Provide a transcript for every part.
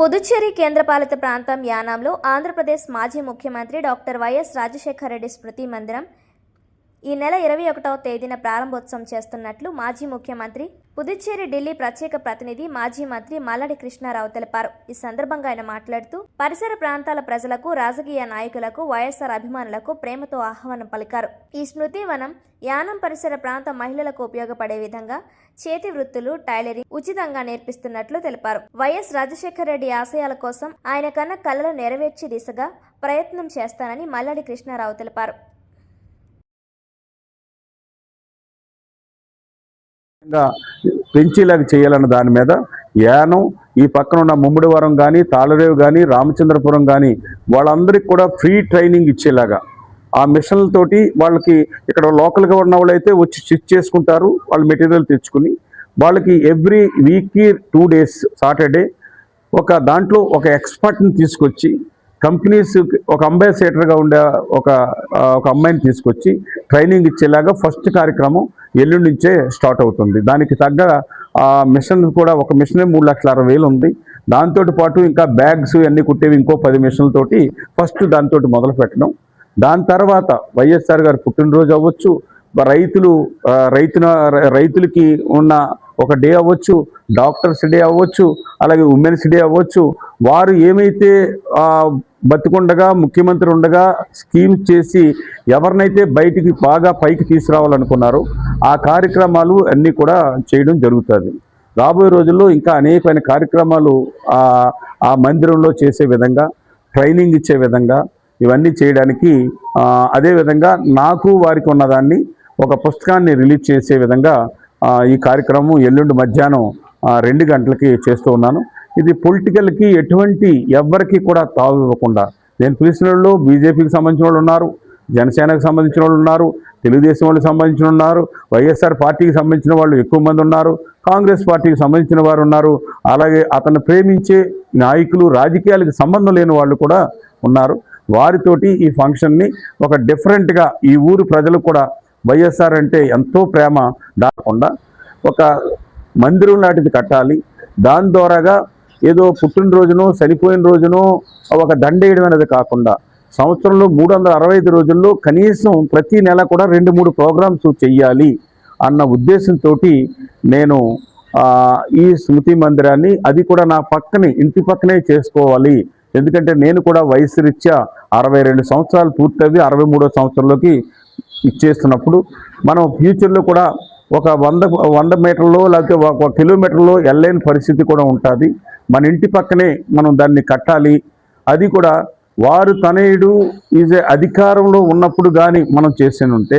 పుదుచ్చేరి కేంద్రపాలిత ప్రాంతం యానాంలో ఆంధ్రప్రదేశ్ మాజీ ముఖ్యమంత్రి doctor Y S Rajasekhara Reddy స్మృతి మందిరం ఈ నెల ఇరవై ఒకటవ తేదీన ప్రారంభోత్సవం చేస్తున్నట్లు మాజీ ముఖ్యమంత్రి పుదుచ్చేరి ఢిల్లీ ప్రత్యేక ప్రతినిధి మాజీ మంత్రి మల్లడి కృష్ణారావు తెలిపారు. ఈ సందర్భంగా ఆయన మాట్లాడుతూ పరిసర ప్రాంతాల ప్రజలకు రాజకీయ నాయకులకు వైఎస్ఆర్ అభిమానులకు ప్రేమతో ఆహ్వానం పలికారు. ఈ స్మృతి వనం యానం పరిసర ప్రాంత మహిళలకు ఉపయోగపడే విధంగా చేతి వృత్తులు టైలరింగ్ ఉచితంగా నేర్పిస్తున్నట్లు తెలిపారు. వైఎస్ రాజశేఖర రెడ్డి ఆశయాల కోసం ఆయన కన్న కలలు నెరవేర్చే దిశగా ప్రయత్నం చేస్తానని మల్లడి కృష్ణారావు తెలిపారు. పెంచేలాగా చేయాలన్న దాని మీద యానం ఈ పక్కన ఉన్న ముమ్మిడివరం కానీ తాళరేవు కానీ రామచంద్రపురం కానీ వాళ్ళందరికీ కూడా ఫ్రీ ట్రైనింగ్ ఇచ్చేలాగా. ఆ మిషన్లతోటి వాళ్ళకి ఇక్కడ లోకల్గా ఉన్న వాళ్ళైతే వచ్చి స్టిచ్ చేసుకుంటారు వాళ్ళు మెటీరియల్ తెచ్చుకుని. వాళ్ళకి ఎవ్రీ వీక్కి టూ డేస్ సాటర్డే ఒక దాంట్లో ఒక ఎక్స్పర్ట్ని తీసుకొచ్చి కంపెనీస్ ఒక అంబాసిడర్గా ఉండే ఒక ఒక అమ్మాయిని తీసుకొచ్చి ట్రైనింగ్ ఇచ్చేలాగా ఫస్ట్ కార్యక్రమం ఎల్లుండి నుంచే స్టార్ట్ అవుతుంది. దానికి తగ్గ ఆ మిషన్ కూడా ఒక మిషనే మూడు లక్షల అరవై వేలు ఉంది. దాంతో పాటు ఇంకా బ్యాగ్స్ అన్నీ కుట్టేవి ఇంకో పది మిషన్లతోటి ఫస్ట్ దాంతో మొదలు పెట్టడం. దాని తర్వాత వైఎస్ఆర్ గారు పుట్టినరోజు అవ్వచ్చు రైతులు రైతున రైతులకి ఉన్న ఒక డే అవ్వచ్చు డాక్టర్స్ డే అవ్వచ్చు అలాగే ఉమెన్స్ డే అవ్వచ్చు. వారు ఏమైతే బతుకుండగా బతికుండగా ముఖ్యమంత్రి ఉండగా స్కీమ్ చేసి ఎవరినైతే బయటికి బాగా పైకి తీసుకురావాలనుకున్నారో ఆ కార్యక్రమాలు అన్నీ కూడా చేయడం జరుగుతుంది. రాబోయే రోజుల్లో ఇంకా అనేకమైన కార్యక్రమాలు ఆ మందిరంలో చేసే విధంగా ట్రైనింగ్ ఇచ్చే విధంగా ఇవన్నీ చేయడానికి అదేవిధంగా నాకు వారికి ఉన్నదాన్ని ఒక పుస్తకాన్ని రిలీజ్ చేసే విధంగా ఈ కార్యక్రమం ఎల్లుండి మధ్యాహ్నం రెండు గంటలకి చేస్తూ ఉన్నాను. ఇది పొలిటికల్కి ఎటువంటి ఎవ్వరికి కూడా తావు ఇవ్వకుండా నేను పిలిచిన వాళ్ళు బీజేపీకి సంబంధించిన వాళ్ళు ఉన్నారు జనసేనకు సంబంధించిన వాళ్ళు ఉన్నారు తెలుగుదేశం వాళ్ళకి సంబంధించిన ఉన్నారు వైఎస్ఆర్ పార్టీకి సంబంధించిన వాళ్ళు ఎక్కువ మంది ఉన్నారు కాంగ్రెస్ పార్టీకి సంబంధించిన వారు ఉన్నారు. అలాగే అతను ప్రేమించే నాయకులు రాజకీయాలకు సంబంధం లేని వాళ్ళు కూడా ఉన్నారు. వారితోటి ఈ ఫంక్షన్ని ఒక డిఫరెంట్గా ఈ ఊరు ప్రజలు కూడా వైఎస్ఆర్ అంటే ఎంతో ప్రేమ దాకుండా ఒక మందిరం లాంటిది కట్టాలి. దాని ద్వారాగా ఏదో పుట్టినరోజునో చనిపోయిన రోజునో ఒక దండేయడం అనేది కాకుండా సంవత్సరంలో మూడు వందల అరవై ఐదు రోజుల్లో కనీసం ప్రతి నెల కూడా రెండు మూడు ప్రోగ్రామ్స్ చెయ్యాలి అన్న ఉద్దేశంతో నేను ఈ స్మృతి మందిరాన్ని అది కూడా నా పక్కనే ఇంటి పక్కనే చేసుకోవాలి. ఎందుకంటే నేను కూడా వయసు రీత్యా అరవై రెండు సంవత్సరాలు పూర్తవి అరవై మూడో సంవత్సరంలోకి ఇచ్చేస్తున్నప్పుడు మనం ఫ్యూచర్లో కూడా ఒక వంద వంద మీటర్లో లేకపోతే ఒక ఒక కిలోమీటర్లో వెళ్ళలేని పరిస్థితి కూడా ఉంటుంది. మన ఇంటి పక్కనే మనం దాన్ని కట్టాలి. అది కూడా వారు తనయుడు ఈజ్ అధికారంలో ఉన్నప్పుడు కానీ మనం చేసేనుంటే ఉంటే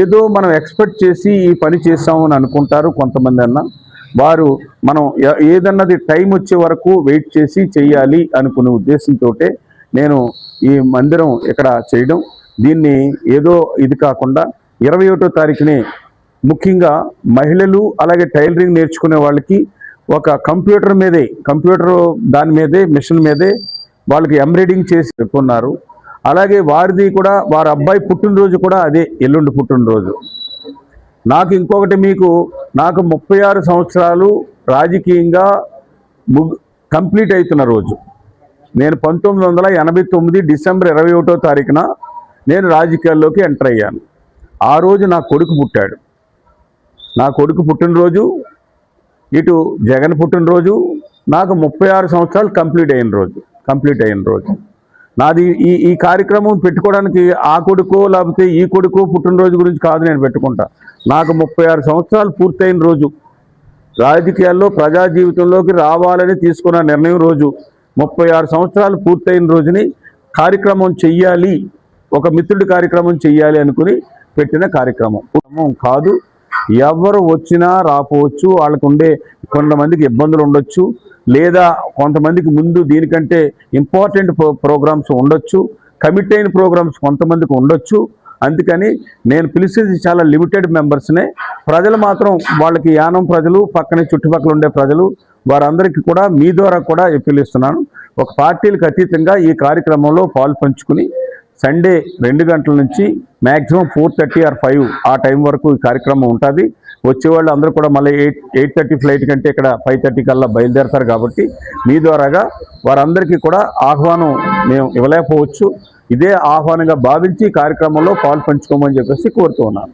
ఏదో మనం ఎక్స్పెక్ట్ చేసి ఈ పని చేసామని అనుకుంటారు కొంతమంది అన్న. వారు మనం ఏదన్నది టైం వచ్చే వరకు వెయిట్ చేసి చేయాలి అనుకునే ఉద్దేశంతో నేను ఈ మందిరం ఇక్కడ చేయడం. దీన్ని ఏదో ఇది కాకుండా ఇరవై ఒకటో తారీఖునే ముఖ్యంగా మహిళలు అలాగే టైలరింగ్ నేర్చుకునే వాళ్ళకి ఒక కంప్యూటర్ మీదే కంప్యూటర్ దాని మీదే మిషన్ మీదే వాళ్ళకి ఎంబ్రాయిడింగ్ చేసి పెట్టుకున్నారు. అలాగే వారిది కూడా వారి అబ్బాయి పుట్టినరోజు కూడా అదే ఎల్లుండి పుట్టినరోజు. నాకు ఇంకొకటి మీకు నాకు ముప్పై ఆరు సంవత్సరాలు రాజకీయంగా ముగ్ కంప్లీట్ అవుతున్న రోజు. నేను పంతొమ్మిది వందల ఎనభై తొమ్మిది డిసెంబర్ ఇరవై ఒకటో తారీఖున నేను రాజకీయాల్లోకి ఎంటర్ అయ్యాను. ఆ రోజు నా కొడుకు పుట్టాడు. నా కొడుకు పుట్టినరోజు ఇటు జగన్ పుట్టినరోజు నాకు ముప్పై ఆరు సంవత్సరాలు కంప్లీట్ అయిన రోజు. కంప్లీట్ అయిన రోజు. నాది ఈ ఈ కార్యక్రమం పెట్టుకోవడానికి ఆ కొడుకు లేకపోతే ఈ కొడుకు పుట్టినరోజు గురించి కాదు నేను పెట్టుకుంటా. నాకు ముప్పై ఆరు సంవత్సరాలు పూర్తయిన రోజు. రాజకీయాల్లో ప్రజా జీవితంలోకి రావాలని తీసుకున్న నిర్ణయం రోజు. ముప్పై ఆరు సంవత్సరాలు పూర్తయిన రోజుని కార్యక్రమం చెయ్యాలి ఒక మిత్రుడి కార్యక్రమం చెయ్యాలి అనుకుని పెట్టిన కార్యక్రమం. కార్యక్రమం కాదు ఎవరు వచ్చినా రాపోవచ్చు వాళ్ళకు ఉండే కొంతమందికి ఇబ్బందులు ఉండొచ్చు. లేదా కొంతమందికి ముందు దీనికంటే ఇంపార్టెంట్ ప్రో ప్రోగ్రామ్స్ ఉండొచ్చు కమిట్ అయిన ప్రోగ్రామ్స్ కొంతమందికి ఉండొచ్చు. అందుకని నేను పిలిచేది చాలా లిమిటెడ్ మెంబర్స్నే ప్రజలు మాత్రం వాళ్ళకి యానం ప్రజలు పక్కనే చుట్టుపక్కల ఉండే ప్రజలు వారందరికీ కూడా మీ ద్వారా కూడా పిలుస్తున్నాను ఒక పార్టీలకు అతీతంగా ఈ కార్యక్రమంలో పాలు పంచుకుని సండే రెండు గంటల నుంచి maximum four thirty or five ఆ టైం వరకు ఈ కార్యక్రమం ఉంటుంది. వచ్చేవాళ్ళు అందరూ కూడా మళ్ళీ ఎయిట్ ఎయిట్ థర్టీ ఫ్లైట్ కంటే ఇక్కడ ఫైవ్ థర్టీ కల్లా బయలుదేరతారు కాబట్టి మీ ద్వారాగా వారందరికీ కూడా ఆహ్వానం మేము ఇవ్వలేకపోవచ్చు. ఇదే ఆహ్వానంగా భావించి కార్యక్రమంలో పాలు పంచుకోమని చెప్పేసి కోరుతూ ఉన్నాను.